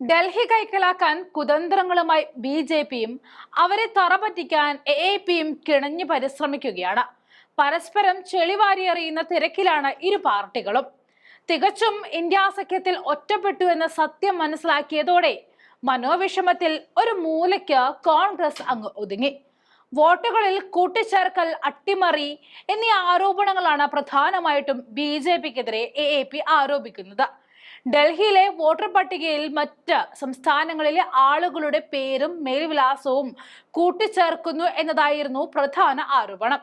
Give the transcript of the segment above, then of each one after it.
ഡൽഹി കൈക്കലാക്കാൻ കുതന്ത്രങ്ങളുമായി B J പിയും അവരെ തറപറ്റിക്കാൻ എ എ പിയും കിണഞ്ഞു പരിശ്രമിക്കുകയാണ്. പരസ്പരം ചെളിവാരി എറിയുന്ന തിരക്കിലാണ് ഇരു പാർട്ടികളും. തികച്ചും ഇന്ത്യ സഖ്യത്തിൽ ഒറ്റപ്പെട്ടു എന്ന സത്യം മനസ്സിലാക്കിയതോടെ മനോവിഷമത്തിൽ ഒരു മൂലയ്ക്ക് കോൺഗ്രസ് അങ്ങ് ഒതുങ്ങി. വോട്ടുകളിൽ കൂട്ടിച്ചേർക്കൽ അട്ടിമറി എന്നീ ആരോപണങ്ങളാണ് പ്രധാനമായിട്ടും ബി ജെ പിക്കെതിരെ എ എ പി ആരോപിക്കുന്നത്. ഡൽഹിയിലെ വോട്ടർ പട്ടികയിൽ മറ്റ് സംസ്ഥാനങ്ങളിലെ ആളുകളുടെ പേരും മേൽവിലാസവും കൂട്ടിച്ചേർക്കുന്നു എന്നതായിരുന്നു പ്രധാന ആരോപണം.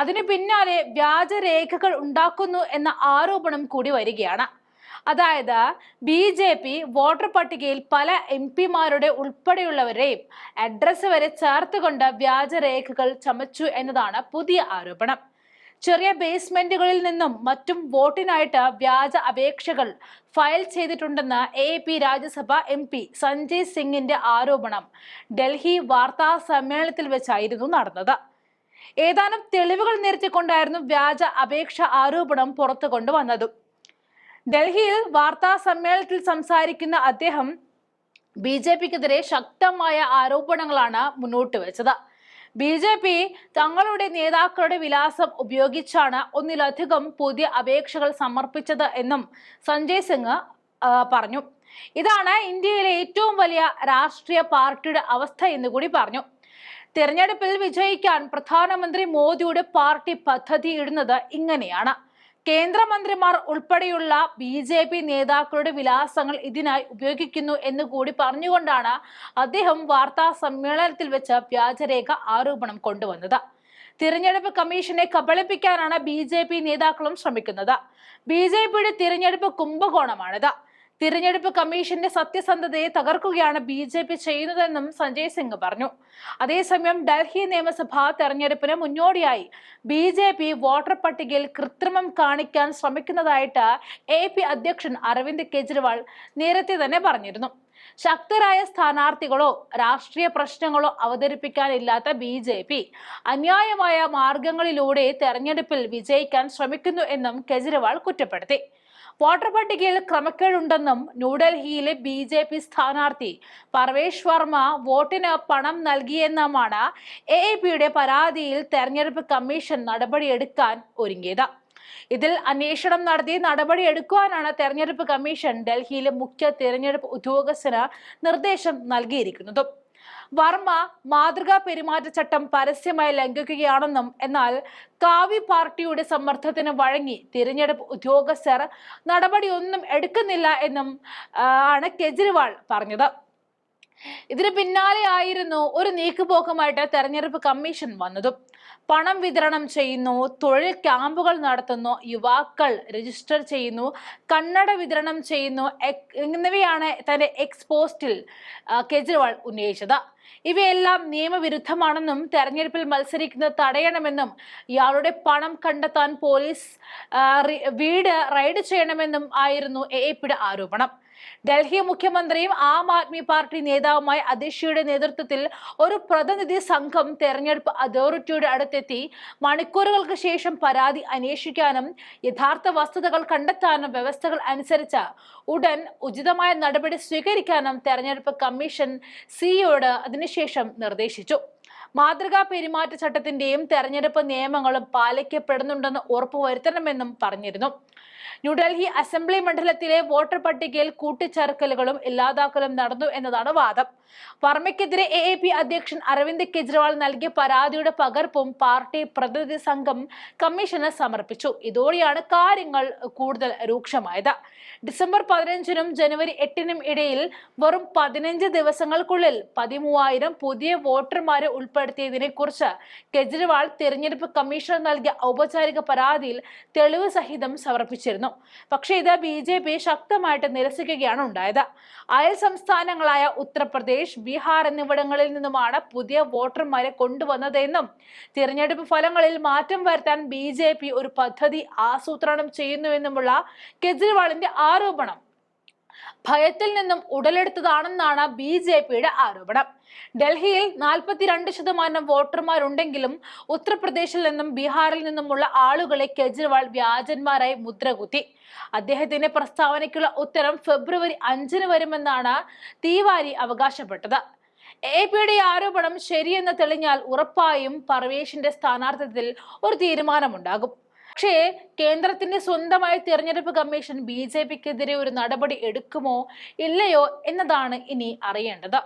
അതിനു പിന്നാലെ വ്യാജരേഖകൾ ഉണ്ടാക്കുന്നു എന്ന ആരോപണം കൂടി വരികയാണ്. അതായത് ബി ജെ പി വോട്ടർ പട്ടികയിൽ പല എം പിമാരുടെ ഉൾപ്പെടെയുള്ളവരെയും അഡ്രസ്സ് വരെ ചേർത്തുകൊണ്ട് വ്യാജരേഖകൾ ചമച്ചു എന്നതാണ് പുതിയ ആരോപണം. ചെറിയ ബേസ്മെന്റുകളിൽ നിന്നും മറ്റും വോട്ടിനായിട്ട് വ്യാജ അപേക്ഷകൾ ഫയൽ ചെയ്തിട്ടുണ്ടെന്ന് A P Rajya Sabha M P Sanjay സിംഗിന്റെ ആരോപണം ഡൽഹി വാർത്താ സമ്മേളനത്തിൽ വെച്ചായിരുന്നു നടന്നത്. ഏതാനും തെളിവുകൾ നിരത്തിക്കൊണ്ടായിരുന്നു വ്യാജ അപേക്ഷ ആരോപണം പുറത്തു കൊണ്ടുവന്നതും. ഡൽഹിയിൽ വാർത്താ സമ്മേളനത്തിൽ സംസാരിക്കുന്ന അദ്ദേഹം ബി ജെ പിക്കെതിരെ ശക്തമായ ആരോപണങ്ങളാണ് മുന്നോട്ട് വെച്ചത്. ബി ജെ പി തങ്ങളുടെ നേതാക്കളുടെ വിലാസം ഉപയോഗിച്ചാണ് ഒന്നിലധികം പുതിയ അപേക്ഷകൾ സമർപ്പിച്ചത് എന്നും സഞ്ജയ് സിംഗ് പറഞ്ഞു. ഇതാണ് ഇന്ത്യയിലെ ഏറ്റവും വലിയ രാഷ്ട്രീയ പാർട്ടിയുടെ അവസ്ഥ എന്ന് കൂടി പറഞ്ഞു. തിരഞ്ഞെടുപ്പിൽ വിജയിക്കാൻ പ്രധാനമന്ത്രി മോദിയുടെ പാർട്ടി പദ്ധതി ഇടുന്നത് ഇങ്ങനെയാണ്. കേന്ദ്രമന്ത്രിമാർ ഉൾപ്പെടെയുള്ള ബി ജെ പി നേതാക്കളുടെ വിലാസങ്ങൾ ഇതിനായി ഉപയോഗിക്കുന്നു എന്ന് കൂടി പറഞ്ഞുകൊണ്ടാണ് അദ്ദേഹം വാർത്താ സമ്മേളനത്തിൽ വെച്ച് വ്യാജരേഖ ആരോപണം കൊണ്ടുവന്നത്. തിരഞ്ഞെടുപ്പ് കമ്മീഷനെ കബളിപ്പിക്കാനാണ് ബി ജെ പി നേതാക്കളും ശ്രമിക്കുന്നത്. ബി ജെ പിയുടെ തിരഞ്ഞെടുപ്പ് കുംഭകോണമാണിത്. തിരഞ്ഞെടുപ്പ് കമ്മീഷന്റെ സത്യസന്ധതയെ തകർക്കുകയാണ് ബി ജെ പി ചെയ്യുന്നതെന്നും സഞ്ജയ് സിംഗ് പറഞ്ഞു. അതേസമയം ഡൽഹി നിയമസഭാ തെരഞ്ഞെടുപ്പിന് മുന്നോടിയായി ബി ജെ പി വോട്ടർ പട്ടികയിൽ കൃത്രിമം കാണിക്കാൻ ശ്രമിക്കുന്നതായിട്ട് എ പി അധ്യക്ഷൻ അരവിന്ദ് കെജ്രിവാൾ നേരത്തെ തന്നെ പറഞ്ഞിരുന്നു. ശക്തരായ സ്ഥാനാർത്ഥികളോ രാഷ്ട്രീയ പ്രശ്നങ്ങളോ അവതരിപ്പിക്കാനില്ലാത്ത ബി ജെ പി അന്യായമായ മാർഗങ്ങളിലൂടെ തെരഞ്ഞെടുപ്പിൽ വിജയിക്കാൻ ശ്രമിക്കുന്നു എന്നും കെജ്രിവാൾ കുറ്റപ്പെടുത്തി. വോട്ടർ പട്ടികയിൽ ക്രമക്കേടുണ്ടെന്നും ന്യൂഡൽഹിയിലെ ബി ജെ പി സ്ഥാനാർത്ഥി പർവേഷ് വർമ്മ വോട്ടിന് പണം നൽകിയെന്നുമാണ് എ എ പിയുടെ പരാതിയിൽ തെരഞ്ഞെടുപ്പ് കമ്മീഷൻ നടപടിയെടുക്കാൻ ഒരുങ്ങിയത്. ഇതിൽ അന്വേഷണം നടത്തി നടപടിയെടുക്കുവാനാണ് തെരഞ്ഞെടുപ്പ് കമ്മീഷൻ ഡൽഹിയിലെ മുഖ്യ തെരഞ്ഞെടുപ്പ് ഉദ്യോഗസ്ഥന് നിർദ്ദേശം നൽകിയിരിക്കുന്നത്. വർമ്മ മാതൃകാ പെരുമാറ്റച്ചട്ടം പരസ്യമായി ലംഘിക്കുകയാണെന്നും എന്നാൽ കാവി പാർട്ടിയുടെ സമ്മർദ്ദത്തിന് വഴങ്ങി തിരഞ്ഞെടുപ്പ് ഉദ്യോഗസ്ഥർ നടപടിയൊന്നും എടുക്കുന്നില്ല എന്നും ആണ് കെജ്രിവാൾ പറഞ്ഞത്. ഇതിന് പിന്നാലെയായിരുന്നു ഒരു നീക്കുപോക്കുമായിട്ട് തെരഞ്ഞെടുപ്പ് കമ്മീഷൻ വന്നതും. പണം വിതരണം ചെയ്യുന്നു തൊഴിൽ ക്യാമ്പുകൾ നടത്തുന്നു യുവാക്കൾ രജിസ്റ്റർ ചെയ്യുന്നു കണ്ണട വിതരണം ചെയ്യുന്നു എന്നിവയാണ് തന്റെ എക്സ് പോസ്റ്റിൽ കെജ്രിവാൾ ഉന്നയിച്ചത്. ഇവയെല്ലാം നിയമവിരുദ്ധമാണെന്നും തെരഞ്ഞെടുപ്പിൽ മത്സരിക്കുന്നത് തടയണമെന്നും ഇയാളുടെ പണം കണ്ടെത്താൻ പോലീസ് വീട് റൈഡ് ചെയ്യണമെന്നും ആയിരുന്നു എ പിയുടെ ആരോപണം. ഡൽഹി മുഖ്യമന്ത്രിയും ആം ആദ്മി പാർട്ടി നേതാവുമായ അതിഷിയുടെ നേതൃത്വത്തിൽ ഒരു പ്രതിനിധി സംഘം തെരഞ്ഞെടുപ്പ് അതോറിറ്റിയുടെ അടുത്തെത്തി മണിക്കൂറുകൾക്ക് ശേഷം പരാതി അന്വേഷിക്കാനും യഥാർത്ഥ വസ്തുതകൾ കണ്ടെത്താനും വ്യവസ്ഥകൾ അനുസരിച്ച് ഉടൻ ഉചിതമായ നടപടി സ്വീകരിക്കാനും തെരഞ്ഞെടുപ്പ് കമ്മീഷൻ സിഇയോട് അതിനുശേഷം നിർദ്ദേശിച്ചു. മാതൃകാ പെരുമാറ്റച്ചട്ടത്തിന്റെയും തെരഞ്ഞെടുപ്പ് നിയമങ്ങളും പാലിക്കപ്പെടുന്നുണ്ടെന്ന് ഉറപ്പുവരുത്തണമെന്നും പറഞ്ഞിരുന്നു. ന്യൂഡൽഹി അസംബ്ലി മണ്ഡലത്തിലെ വോട്ടർ പട്ടികയിൽ കൂട്ടിച്ചേർക്കലുകളും ഇല്ലാതാക്കലും നടന്നു എന്നതാണ് വാദം. വർമ്മയ്ക്കെതിരെ എ എ പി അധ്യക്ഷൻ അരവിന്ദ് കെജ്രിവാൾ നൽകിയ പരാതിയുടെ പകർപ്പും പാർട്ടി പ്രതിനിധി സംഘം കമ്മീഷന് സമർപ്പിച്ചു. ഇതോടെയാണ് കാര്യങ്ങൾ കൂടുതൽ രൂക്ഷമായത്. ഡിസംബർ പതിനഞ്ചിനും ജനുവരി എട്ടിനും ഇടയിൽ വെറും പതിനഞ്ച് ദിവസങ്ങൾക്കുള്ളിൽ പതിമൂവായിരം പുതിയ വോട്ടർമാരെ ഉൾപ്പെടുത്തിയതിനെ കുറിച്ച് കെജ്രിവാൾ തിരഞ്ഞെടുപ്പ് കമ്മീഷന് നൽകിയ ഔപചാരിക പരാതിയിൽ തെളിവ് സഹിതം സമർപ്പിച്ചിരുന്നു. പക്ഷേ ഇത് ബി ജെ പി ശക്തമായിട്ട് നിരസിക്കുകയാണ് ഉണ്ടായത്. അയൽ സംസ്ഥാനങ്ങളായ ഉത്തർപ്രദേശ് ബീഹാർ എന്നിവിടങ്ങളിൽ നിന്നുമാണ് പുതിയ വോട്ടർമാരെ കൊണ്ടുവന്നതെന്നും തിരഞ്ഞെടുപ്പ് ഫലങ്ങളിൽ മാറ്റം വരുത്താൻ ബി ഒരു പദ്ധതി ആസൂത്രണം ചെയ്യുന്നുവെന്നുമുള്ള കെജ്രിവാളിന്റെ ആരോപണം ഭയത്തിൽ നിന്നും ഉടലെടുത്തതാണെന്നാണ് ബി ജെ പിയുടെ ആരോപണം. ഡൽഹിയിൽ നാൽപ്പത്തിരണ്ട് ശതമാനം വോട്ടർമാരുണ്ടെങ്കിലും ഉത്തർപ്രദേശിൽ നിന്നും ബീഹാറിൽ നിന്നുമുള്ള ആളുകളെ കെജ്രിവാൾ വ്യാജന്മാരായി മുദ്രകുത്തി. അദ്ദേഹത്തിന്റെ പ്രസ്താവനയ്ക്കുള്ള ഉത്തരം ഫെബ്രുവരി അഞ്ചിന് വരുമെന്നാണ് തീവാരി അവകാശപ്പെട്ടത്. എ പിയുടെ ആരോപണം ശരിയെന്ന് തെളിഞ്ഞാൽ ഉറപ്പായും പർവേഷിന്റെ സ്ഥാനാർത്ഥിത്വത്തിൽ ഒരു തീരുമാനമുണ്ടാകും. പക്ഷേ കേന്ദ്രത്തിന്റെ സ്വന്തമായ തിരഞ്ഞെടുപ്പ് കമ്മീഷൻ ബി ജെ പിക്കെതിരെ ഒരു നടപടി എടുക്കുമോ ഇല്ലയോ എന്നതാണ് ഇനി അറിയേണ്ടത്.